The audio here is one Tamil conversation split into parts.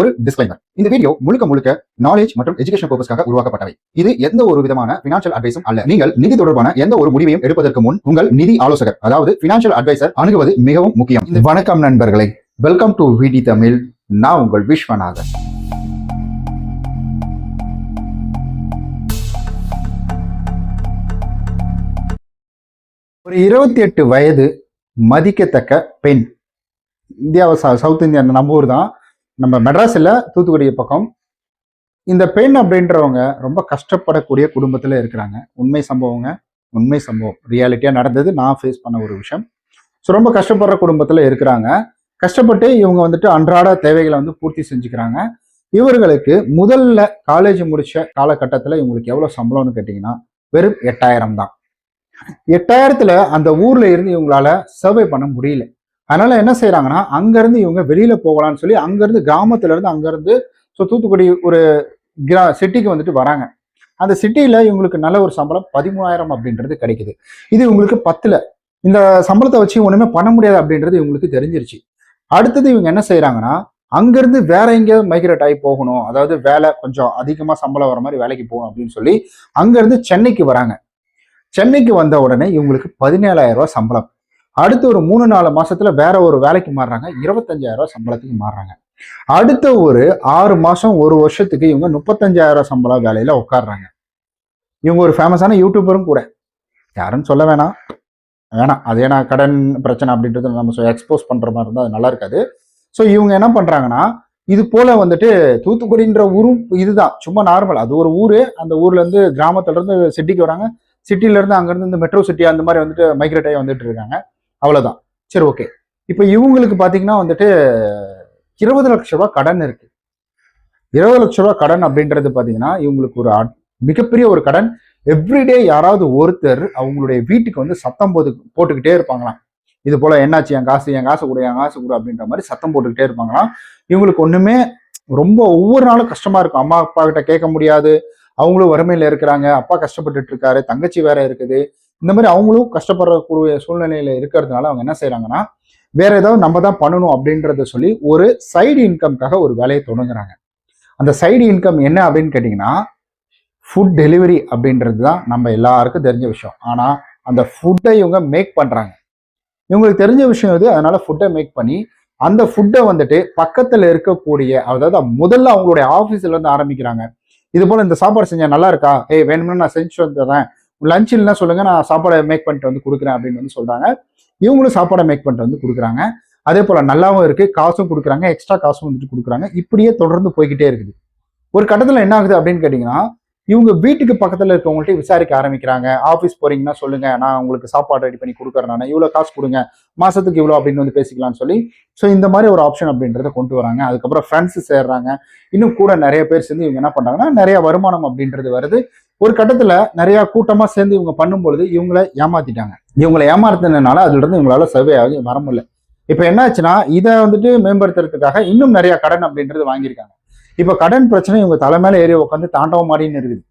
ஒரு டிஸ்க்ளைமர் இந்த வீடியோ முழுக்க முழுக்க நாலேஜ் மற்றும் எஜுகேஷன் பர்பஸ்க்காக உருவாக்கப்பட்டவை. இது எந்த ஒரு விதமான பினான்சியல் அட்வைஸும் அல்ல. நீங்கள் நிதி தொடர்பான எந்த ஒரு முடிவையும் எடுப்பதற்கு முன் உங்கள் நிதி ஆலோசகர் அதாவது பினான்சியல் அட்வைசர் அணுகுவது மிகவும் முக்கியம். வணக்கம் நண்பர்களே. வெல்கம் டு விடி தமிழ் நான் உங்கள் விஸ்வநாதன். ஒரு இருபத்தி எட்டு வயது மதிக்கத்தக்க பெண். இந்தியாவை சவுத் இந்தியா நம்ம ஊர் தான் நம்ம மெட்ராஸில் தூத்துக்குடி பக்கம் இந்த பெண் அப்படின்றவங்க ரொம்ப கஷ்டப்படக்கூடிய குடும்பத்தில் இருக்கிறாங்க. உண்மை சம்பவங்க உண்மை சம்பவம். ரியாலிட்டியாக நடந்தது. நான் ஃபேஸ் பண்ண ஒரு விஷயம். ஸோ ரொம்ப கஷ்டப்படுற குடும்பத்தில் இருக்கிறாங்க. கஷ்டப்பட்டு இவங்க வந்துட்டு அன்றாட தேவைகளை வந்து பூர்த்தி செஞ்சுக்கிறாங்க. இவர்களுக்கு முதல்ல காலேஜ் முடிச்ச காலகட்டத்தில் இவங்களுக்கு எவ்வளோ சம்பளம்னு கேட்டிங்கன்னா வெறும் எட்டாயிரம் தான். எட்டாயிரத்தில் அந்த ஊரில் இருந்து இவங்களால சர்வை பண்ண முடியல. அதனால என்ன செய்யறாங்கன்னா அங்கிருந்து இவங்க வெளியில போகலாம்னு சொல்லி அங்கிருந்து கிராமத்துல இருந்து அங்கிருந்து ஸோ தூத்துக்குடி ஒரு கிரா சிட்டிக்கு வந்துட்டு வராங்க. அந்த சிட்டியில இவங்களுக்கு நல்ல ஒரு சம்பளம் பதிமூணாயிரம் அப்படின்றது கிடைக்குது. இது இவங்களுக்கு பத்துல. இந்த சம்பளத்தை வச்சு ஒண்ணுமே பண்ண முடியாது அப்படின்றது இவங்களுக்கு தெரிஞ்சிருச்சு. அடுத்தது இவங்க என்ன செய்யறாங்கன்னா அங்கிருந்து வேற எங்கேயாவது மைக்ரேட் ஆகி போகணும். அதாவது வேலை கொஞ்சம் அதிகமா சம்பளம் வர மாதிரி வேலைக்கு போகணும் அப்படின்னு சொல்லி அங்கிருந்து சென்னைக்கு வராங்க. சென்னைக்கு வந்த உடனே இவங்களுக்கு பதினேழாயிரம் ரூபாய் சம்பளம். அடுத்து ஒரு மூணு நாலு மாசத்துல வேற ஒரு வேலைக்கு மாறுறாங்க. இருபத்தஞ்சாயிரம் ரூபாய் சம்பளத்துக்கு மாறுறாங்க. அடுத்த ஒரு ஆறு மாசம் ஒரு வருஷத்துக்கு இவங்க முப்பத்தஞ்சாயிரம் ரூபாய் சம்பளம் வேலையில உட்காடுறாங்க இவங்க ஒரு ஃபேமஸான யூடியூபரும் கூட. யாருன்னு சொல்ல வேணாம். வேணாம். அது ஏன்னா கடன் பிரச்சனை அப்படின்றது நம்ம எக்ஸ்போஸ் பண்ற மாதிரி இருந்தால் அது நல்லா இருக்காது. ஸோ இவங்க என்ன பண்றாங்கன்னா இது போல வந்துட்டு தூத்துக்குடின்ற ஊரும் இதுதான். சும்மா நார்மல் அது ஒரு ஊரு. அந்த ஊர்ல இருந்து கிராமத்துல இருந்து சிட்டிக்கு வராங்க. சிட்டில இருந்து அங்கிருந்து இந்த மெட்ரோ சிட்டி அந்த மாதிரி வந்துட்டு மைக்ரேட் ஆகி வந்துட்டு இருக்காங்க. அவ்வளவுதான். சரி ஓகே இப்போ இவங்களுக்கு பார்த்தீங்கன்னா வந்துட்டு இருபது லட்ச ரூபா கடன் இருக்கு. இருபது லட்ச ரூபா கடன் அப்படின்றது பாத்தீங்கன்னா இவங்களுக்கு ஒரு மிகப்பெரிய ஒரு கடன். எவ்ரிடே யாராவது ஒருத்தர் அவங்களுடைய வீட்டுக்கு வந்து சத்தம் போது போட்டுக்கிட்டே இருப்பாங்களாம். இது போல என்னாச்சு என் காசு என் காசு கொடு என் காசு கொடு அப்படின்ற மாதிரி சத்தம் போட்டுக்கிட்டே இருப்பாங்களாம். இவங்களுக்கு ஒண்ணுமே ரொம்ப ஒவ்வொரு நாளும் கஷ்டமா இருக்கும். அம்மா அப்பா கிட்ட கேட்க முடியாது. அவங்களும் வறுமையில இருக்கிறாங்க. அப்பா கஷ்டப்பட்டுட்டு இருக்காரு. தங்கச்சி வேற இருக்குது. இந்த மாதிரி அவங்களும் கஷ்டப்படக்கூடிய சூழ்நிலையில இருக்கிறதுனால அவங்க என்ன செய்யறாங்கன்னா வேற ஏதாவது நம்ம தான் பண்ணணும் அப்படின்றத சொல்லி ஒரு சைடு இன்கம்காக ஒரு வேலையை தொடங்குறாங்க. அந்த சைடு இன்கம் என்ன அப்படின்னு கேட்டிங்கன்னா ஃபுட் டெலிவரி அப்படின்றது தான் நம்ம எல்லாருக்கும் தெரிஞ்ச விஷயம். ஆனால் அந்த ஃபுட்டை இவங்க மேக் பண்ணுறாங்க இவங்களுக்கு தெரிஞ்ச விஷயம் இது அதனால ஃபுட்டை மேக் பண்ணி அந்த ஃபுட்டை வந்துட்டு பக்கத்தில் இருக்கக்கூடிய அதாவது முதல்ல அவங்களுடைய ஆஃபீஸ்ல இருந்து ஆரம்பிக்கிறாங்க. இது போல இந்த சாப்பாடு செஞ்சா நல்லா இருக்கா? ஏய் வேணும்னா நான் செஞ்சு வந்துடுறேன் லஞ்ச் இல்லைனா சொல்லுங்க நான் சாப்பாடை மேக் பண்ணிட்டு வந்து கொடுக்குறேன் அப்படின்னு வந்து சொல்றாங்க. இவங்களும் சாப்பாடை மேக் பண்ணிட்டு வந்து கொடுக்குறாங்க. அதே போல நல்லாவும் இருக்கு காசும் கொடுக்குறாங்க எக்ஸ்ட்ரா காசும் வந்துட்டு கொடுக்குறாங்க. இப்படியே தொடர்ந்து போய்கிட்டே இருக்குது. ஒரு கட்டத்தில் என்ன ஆகுது அப்படின்னு கேட்டிங்கன்னா இவங்க வீட்டுக்கு பக்கத்தில் இருக்கவங்கள்ட்ட விசாரிக்க ஆரம்பிக்கிறாங்க. ஆஃபீஸ் போறீங்கன்னா சொல்லுங்க. நான் உங்களுக்கு சாப்பாடு ரெடி பண்ணி கொடுக்குறேன் நான். இவ்வளோ காசு கொடுங்க. மாசத்துக்கு இவ்வளோ அப்படின்னு வந்து பேசிக்கலாம்னு சொல்லி ஸோ இந்த மாதிரி ஒரு ஆப்ஷன் அப்படின்றத கொண்டு வராங்க. அதுக்கப்புறம் ஃப்ரெண்ட்ஸ் சேர்றாங்க. இன்னும் கூட நிறைய பேர் சேர்ந்து இவங்க என்ன பண்ணுறாங்கன்னா நிறைய வருமானம் அப்படின்றது வருது. ஒரு கட்டத்துல நிறைய கூட்டமா சேர்ந்து இவங்க பண்ணும்பொழுது இவங்கள ஏமாத்திட்டாங்க. இவங்களை ஏமாத்தினால அதுல இருந்து இவங்களால சர்வே ஆகி வர முடியல. இப்ப என்னாச்சுன்னா இதை வந்துட்டு மேம்படுத்துறதுக்காக இன்னும் நிறைய கடன் அப்படின்றது வாங்கியிருக்காங்க. இப்போ கடன் பிரச்சனை இவங்க தலை மேலே ஏறி உட்காந்து தாண்டவம் மாடின்னு இருக்குது.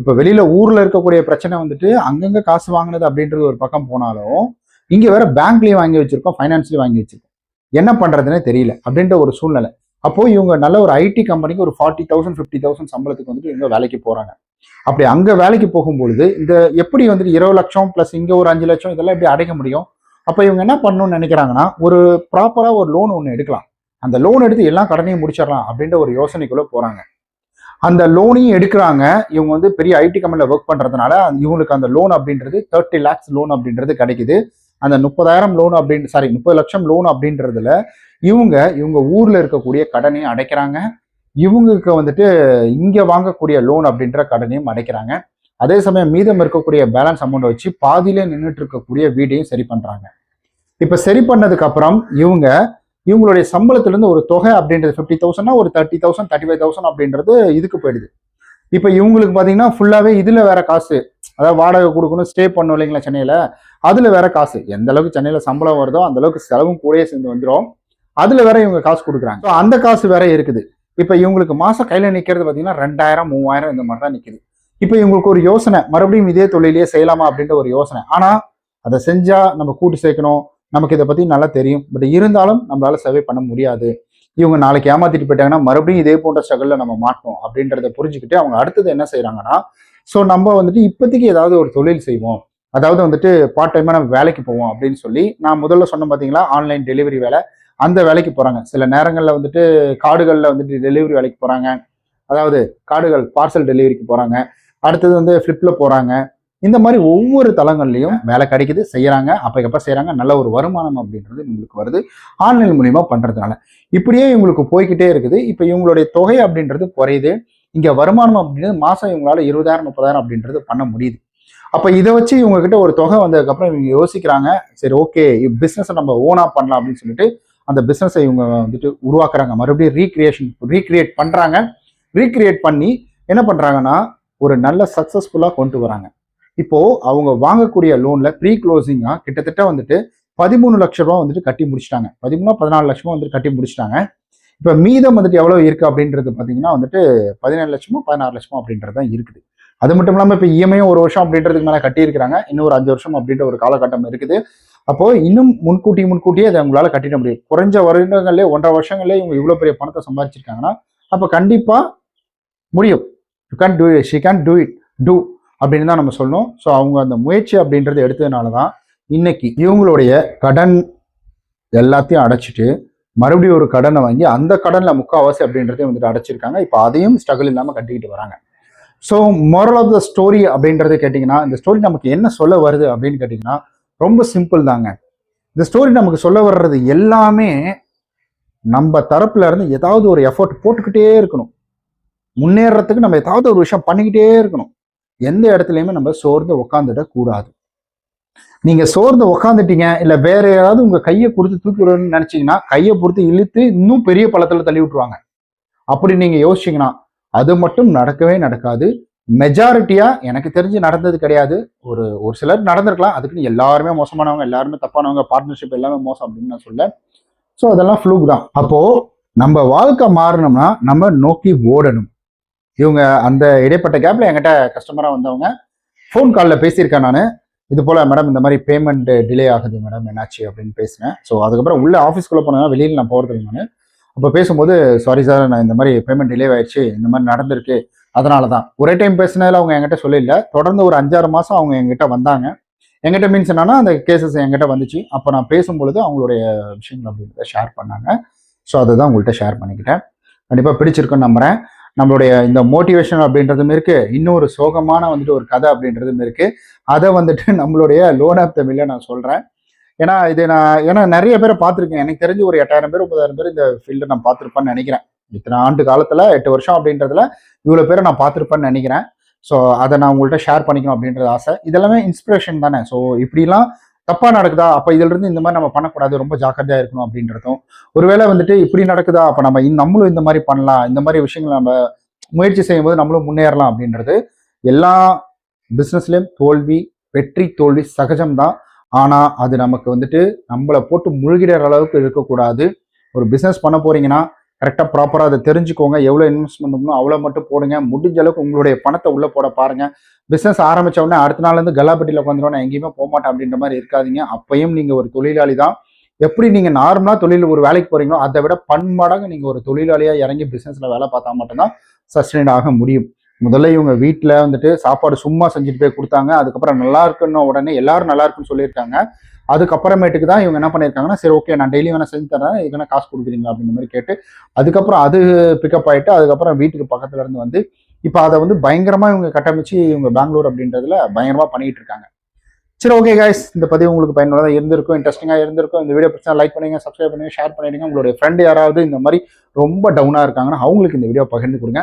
இப்போ வெளியில ஊர்ல இருக்கக்கூடிய பிரச்சனை வந்துட்டு அங்கங்க காசு வாங்கினது அப்படின்றது ஒரு பக்கம் போனாலும் இங்க வேற பேங்க்லயும் வாங்கி வச்சிருக்கோம் ஃபைனான்ஸ்லயும் வாங்கி வச்சிருக்கோம். என்ன பண்ணுறதுனே தெரியல அப்படின்ற ஒரு சூழ்நிலை. அப்போ இவங்க நல்ல ஒரு ஐடி கம்பெனிக்கு ஒரு ஃபார்ட்டி தௌசண்ட் ஃபிஃப்டி தௌசண்ட் சம்பளத்துக்கு வந்துட்டு இவங்க வேலைக்கு போறாங்க. அப்படி அங்க வேலைக்கு போகும்பொழுது இந்த எப்படி வந்துட்டு இருபது லட்சம் பிளஸ் இங்க ஒரு அஞ்சு லட்சம் இதெல்லாம் எப்படி அடைக்க முடியும்? அப்ப இவங்க என்ன பண்ணணும்னு நினைக்கிறாங்கன்னா ஒரு ப்ராப்பரா ஒரு லோன் ஒன்று எடுக்கலாம். அந்த லோன் எடுத்து எல்லா கடனையும் முடிச்சிடலாம் அப்படின்ற ஒரு யோசனைக்குள்ள போறாங்க. அந்த லோனையும் எடுக்கிறாங்க. இவங்க வந்து பெரிய ஐடி கம்பெனியில் ஒர்க் பண்றதுனால இவங்களுக்கு அந்த லோன் அப்படின்றது தேர்ட்டி லேக்ஸ் லோன் அப்படின்றது கிடைக்குது. அந்த முப்பதாயிரம் லோன் அப்படின்னு சாரி முப்பது லட்சம் லோன் அப்படின்றதுல இவங்க இவங்க ஊர்ல இருக்கக்கூடிய கடனையும் அடைக்கிறாங்க. இவங்களுக்கு வந்துட்டு இங்க வாங்கக்கூடிய லோன் அப்படின்ற கடனையும் அடைக்கிறாங்க. அதே சமயம் மீதம் இருக்கக்கூடிய பேலன்ஸ் அமௌண்ட் வச்சு பாதியிலே நின்றுட்டு இருக்கக்கூடிய வீடையும் சரி பண்றாங்க. இப்ப சரி பண்ணதுக்கு அப்புறம் இவங்க இவங்களுடைய சம்பளத்திலேருந்து ஒரு தொகை அப்படின்றது ஃபிஃப்டி தௌசண்ட்னா ஒரு thirty thousand thirty five thousand அப்படின்றது இதுக்கு போயிடுது. இப்போ இவங்களுக்கு பார்த்தீங்கன்னா ஃபுல்லாகவே இதில் வேற காசு. அதாவது வாடகை கொடுக்கணும் ஸ்டே பண்ணும் இல்லைங்களா சென்னையில்? அதில் வேற காசு. எந்த அளவுக்கு சென்னையில் சம்பளம் வருதோ அந்த அளவுக்கு செலவும் கூடயே சேர்ந்து வந்துடும் அதில் வேற இவங்க காசு கொடுக்குறாங்க. ஸோ அந்த காசு வேற இருக்குது. இப்போ இவங்களுக்கு மாதம் கையில் நிற்கிறது பார்த்தீங்கன்னா ரெண்டாயிரம் மூவாயிரம் இந்த மாதிரி தான் நிற்குது இப்போ இவங்களுக்கு ஒரு யோசனை மறுபடியும் இதே தொழிலையே செய்யலாமா அப்படின்ற ஒரு யோசனை. ஆனால் அதை செஞ்சால் நம்ம கூட்டு சேர்க்கணும். நமக்கு இதை பத்தி நல்லா தெரியும். பட் இருந்தாலும் நம்மளால சர்வே பண்ண முடியாது. இவங்க நாளைக்கு ஏமாத்திட்டு போயிட்டாங்கன்னா மறுபடியும் இதே போன்ற ஸ்ட்ரகிளில் நம்ம மாட்டோம் அப்படின்றத புரிஞ்சுக்கிட்டு அவங்க அடுத்தது என்ன செய்கிறாங்கன்னா ஸோ நம்ம வந்துட்டு இப்போதைக்கு ஏதாவது ஒரு தொழில் செய்வோம். அதாவது வந்துட்டு பார்ட் டைமாக நம்ம வேலைக்கு போவோம் அப்படின்னு சொல்லி நான் முதல்ல சொன்னேன் பார்த்தீங்களா ஆன்லைன் டெலிவரி வேலை. அந்த வேலைக்கு போகிறாங்க சில நேரங்களில் வந்துட்டு காடுகளில் வந்துட்டு டெலிவரி வேலைக்கு போகிறாங்க அதாவது காடுகள் பார்சல் டெலிவரிக்கு போகிறாங்க அடுத்தது வந்து ஃப்ளிப்பில் போகிறாங்க இந்த மாதிரி ஒவ்வொரு தளங்கள்லையும் வேலை கிடைக்குது செய்கிறாங்க அப்பக்கப்போ செய்கிறாங்க நல்ல ஒரு வருமானம் அப்படின்றது உங்களுக்கு வருது ஆன்லைன் மூலிமா பண்ணுறதுனால இப்படியே இவங்களுக்கு போய்க்கிட்டே இருக்குது. இப்போ இவங்களுடைய தொகை அப்படின்றது குறையுது. இங்கே வருமானம் அப்படின்றது மாதம் இவங்களால இருபதாயிரம் முப்பதாயிரம் அப்படின்றது பண்ண முடியுது. அப்போ இதை வச்சு இவங்க கிட்ட ஒரு தொகை வந்ததுக்கப்புறம் இவங்க யோசிக்கிறாங்க சரி ஓகே பிஸ்னஸை நம்ம ஓனாக பண்ணலாம் அப்படின்னு சொல்லிட்டு அந்த பிஸ்னஸை இவங்க வந்துட்டு உருவாக்குறாங்க. மறுபடியும் ரீக்ரியேஷன் ரீக்ரியேட் பண்ணுறாங்க ரீக்ரியேட் பண்ணி என்ன பண்ணுறாங்கன்னா ஒரு நல்ல சக்ஸஸ்ஃபுல்லாக கொண்டு வராங்க. இப்போ அவங்க வாங்கக்கூடிய லோன்ல ப்ரீ க்ளோசிங்கா கிட்டத்தட்ட வந்துட்டு பதிமூணு லட்ச ரூபா வந்துட்டு கட்டி முடிச்சிட்டாங்க. பதிமூணா பதினாலு லட்சமா வந்துட்டு கட்டி முடிச்சிட்டாங்க. இப்போ மீதம் வந்துட்டு எவ்வளவு இருக்கு அப்படின்றது பார்த்தீங்கன்னா வந்துட்டு பதினேழு லட்சமோ பதினாறு லட்சமோ அப்படின்றது தான் இருக்குது. அது மட்டும் இல்லாமல் இப்போ இஎம்ஐயும் ஒரு வருஷம் அப்படின்றதுக்கு மேலே கட்டியிருக்கிறாங்க. இன்னும் ஒரு அஞ்சு வருஷம் அப்படின்ற ஒரு காலகட்டம் இருக்குது. அப்போ இன்னும் முன்கூட்டி முன்கூட்டியே அதை உங்களால் கட்டிட முடியும். குறைஞ்ச வருடங்களே ஒன்றரை வருஷங்களே இவங்க இவ்வளோ பெரிய பணத்தை சம்பாதிச்சிருக்காங்கன்னா அப்போ கண்டிப்பாக முடியும். You can do she can do it do அப்படின்னு தான் நம்ம சொல்லணும். ஸோ அவங்க அந்த முயற்சி அப்படின்றத எடுத்ததுனால தான் இன்னைக்கு இவங்களுடைய கடன் எல்லாத்தையும் அடைச்சிட்டு மறுபடியும் ஒரு கடனை வாங்கி அந்த கடனில் முக்கால்வாசி அப்படின்றதையும் வந்துட்டு அடைச்சிருக்காங்க. இப்போ அதையும் ஸ்ட்ரகிள் இல்லாமல் கட்டிக்கிட்டு வராங்க. So moral of the story அப்படின்றது கேட்டிங்கன்னா இந்த ஸ்டோரி நமக்கு என்ன சொல்ல வருது அப்படின்னு கேட்டிங்கன்னா ரொம்ப சிம்பிள் தாங்க. இந்த ஸ்டோரி நமக்கு சொல்ல வர்றது எல்லாமே நம்ம தரப்புல இருந்து ஏதாவது ஒரு எஃபோர்ட் போட்டுக்கிட்டே இருக்கணும். முன்னேறத்துக்கு நம்ம ஏதாவது ஒரு விஷயம் பண்ணிக்கிட்டே இருக்கணும். எந்த இடத்துலையுமே நம்ம சோர்ந்து உக்காந்துட கூடாது. நீங்க சோர்ந்து உக்காந்துட்டீங்க இல்ல வேற யாராவது உங்க கையை கொடுத்து தூக்கி விடணும்னு நினைச்சீங்கன்னா கையை பொறுத்து இழுத்து இன்னும் பெரிய பழத்துல தள்ளி விட்டுருவாங்க. அப்படி நீங்க யோசிச்சீங்கன்னா அது மட்டும் நடக்கவே நடக்காது. மெஜாரிட்டியா எனக்கு தெரிஞ்சு நடந்தது கிடையாது. ஒரு ஒரு சிலர் நடந்திருக்கலாம். அதுக்குன்னு எல்லாருமே மோசமானவங்க எல்லாருமே தப்பானவங்க பார்ட்னர்ஷிப் எல்லாமே மோசம் அப்படின்னு நான் சொல்ல ஸோ அதெல்லாம் ஃப்ளூக் தான். அப்போ நம்ம வாழ்க்கை மாறணும்னா நம்ம நோக்கி ஓடணும். இவங்க அந்த இடைப்பட்ட கேப்ல என்கிட்ட கஸ்டமரா வந்தவங்க ஃபோன் காலில் பேசியிருக்கேன் நான். இது போல மேடம் இந்த மாதிரி பேமெண்ட் டிலே ஆகுது மேடம் என்னாச்சு அப்படின்னு பேசினேன். ஸோ அதுக்கப்புறம் உள்ள ஆஃபீஸ்க்குள்ளே போனேன்னா வெளியில் நான் போகிறது நான். அப்போ பேசும்போது சாரி சார் நான் இந்த மாதிரி பேமெண்ட் டிலே ஆயிடுச்சு. இந்த மாதிரி நடந்திருக்கு. அதனால தான் ஒரே டைம் பேசினதில் அவங்க என்கிட்ட சொல்லல தொடர்ந்து ஒரு அஞ்சாறு மாதம் அவங்க என்கிட்ட வந்தாங்க. என்கிட்ட மீன்ஸ் என்னன்னா அந்த கேசஸ் என்கிட்ட வந்துச்சு. அப்போ நான் பேசும்பொழுது அவங்களுடைய விஷயங்கள் அப்படின்றத ஷேர் பண்ணாங்க. ஸோ அதை தான் உங்கள்கிட்ட ஷேர் பண்ணிக்கிட்டேன். கண்டிப்பாக பிடிச்சிருக்குன்னு நம்புறேன். நம்மளுடைய இந்த மோட்டிவேஷன் அப்படின்றதும் இருக்கு. இன்னொரு சோகமான வந்துட்டு ஒரு கதை அப்படின்றதும் இருக்கு. அதை வந்துட்டு நம்மளுடைய லோன் ஆஃப் தமிழ்ல நான் சொல்றேன். ஏன்னா இது நான் ஏன்னா நிறைய பேரை பார்த்துருக்கேன். எனக்கு தெரிஞ்சு ஒரு எட்டாயிரம் பேர் ஒன்பதாயிரம் பேர் இந்த ஃபீல்டை நான் பார்த்துருப்பேன்னு நினைக்கிறேன். இத்தனை ஆண்டு காலத்துல எட்டு வருஷம் அப்படின்றதுல இவ்வளோ பேரை நான் பார்த்துருப்பேன்னு நினைக்கிறேன். ஸோ அதை நான் உங்கள்கிட்ட ஷேர் பண்ணிக்கணும் அப்படின்றது ஆசை. இதெல்லாமே இன்ஸ்பிரேஷன் தானே. ஸோ இப்படிலாம் தப்பா நடக்குதா? அப்ப இதுல இருந்து இந்த மாதிரி நம்ம பண்ணக்கூடாது. ரொம்ப ஜாக்கிரதையா இருக்கணும் அப்படின்றதும். ஒருவேளை வந்துட்டு இப்படி நடக்குதா? அப்ப நம்ம நம்மளும் இந்த மாதிரி பண்ணலாம். இந்த மாதிரி விஷயங்கள் நம்ம முயற்சி செய்யும்போது நம்மளும் முன்னேறலாம் அப்படின்றது எல்லா பிஸ்னஸ்லயும் தோல்வி வெற்றி தோல்வி சகஜம்தான். ஆனா அது நமக்கு வந்துட்டு நம்மளை போட்டு முழுகிற அளவுக்கு இருக்கக்கூடாது. ஒரு பிசினஸ் பண்ண போறீங்கன்னா கரெக்டாக ப்ராப்பராக அதை தெரிஞ்சுக்கோங்க. எவ்வளோ இன்வெஸ்ட்மெண்ட் பண்ணணும் அவ்வளோ மட்டும் போடுங்க. முடிஞ்ச அளவுக்கு உங்களுடைய பணத்தை உள்ளே போட பாருங்கள் பிஸ்னஸ் ஆரம்பிச்ச உடனே அடுத்த நாள்லேருந்து கலாபட்டியில் கல்லாப்பட்டியில் நான் எங்கேயுமே போக மாட்டேன் அப்படின்ற மாதிரி இருக்காதீங்க. அப்பையும் நீங்கள் ஒரு தொழிலாளி தான். எப்படி நீங்கள் நார்மலாக தொழில் ஒரு வேலைக்கு போகிறீங்களோ அதை விட பன்மடங்கு நீங்கள் ஒரு தொழிலாளியாக இறங்கி பிஸ்னஸில் வேலை பார்த்தா மட்டும்தான் சஸ்டைன் ஆக முடியும். முதல்ல இவங்க வீட்டில் வந்துட்டு சாப்பாடு சும்மா செஞ்சுட்டு போய் கொடுத்தாங்க. அதுக்கப்புறம் நல்லா இருக்குன்னு உடனே எல்லாரும் நல்லா இருக்குன்னு சொல்லியிருக்காங்க. அதுக்கப்புறமேட்டுக்கு தான் இவங்க என்ன பண்ணியிருக்காங்கன்னா சரி ஓகே நான் டெய்லி வேணால் செஞ்சு தரேன் இதுனா காசு கொடுக்குறீங்களா? அப்படின்ற மாதிரி கேட்டு அதுக்கப்புறம் அது பிக்கப் ஆகிட்டு அதுக்கப்புறம் வீட்டுக்கு பக்கத்துல இருந்து வந்து இப்போ அதை வந்து பயங்கரமாக இவங்க கட்டமைச்சு இவங்க பெங்களூர் அப்படின்றதுல பயங்கரமாக பண்ணிட்டு இருக்காங்க. சரி ஓகே கைஸ் இந்த பதிவு உங்களுக்கு பயனுள்ளதாக இருந்திருக்கும் இன்ட்ரெஸ்டிங்காக இருந்திருக்கும். இந்த வீடியோ பிடிச்சா லைக் பண்ணுங்க சப்ஸ்கிரைப் பண்ணுங்க ஷேர் பண்ணிடுங்க. உங்களுடைய ஃப்ரெண்ட் யாராவது இந்த மாதிரி ரொம்ப டவுனாக இருக்காங்கன்னா அவங்களுக்கு இந்த வீடியோ பகிர்ந்து கொடுங்க.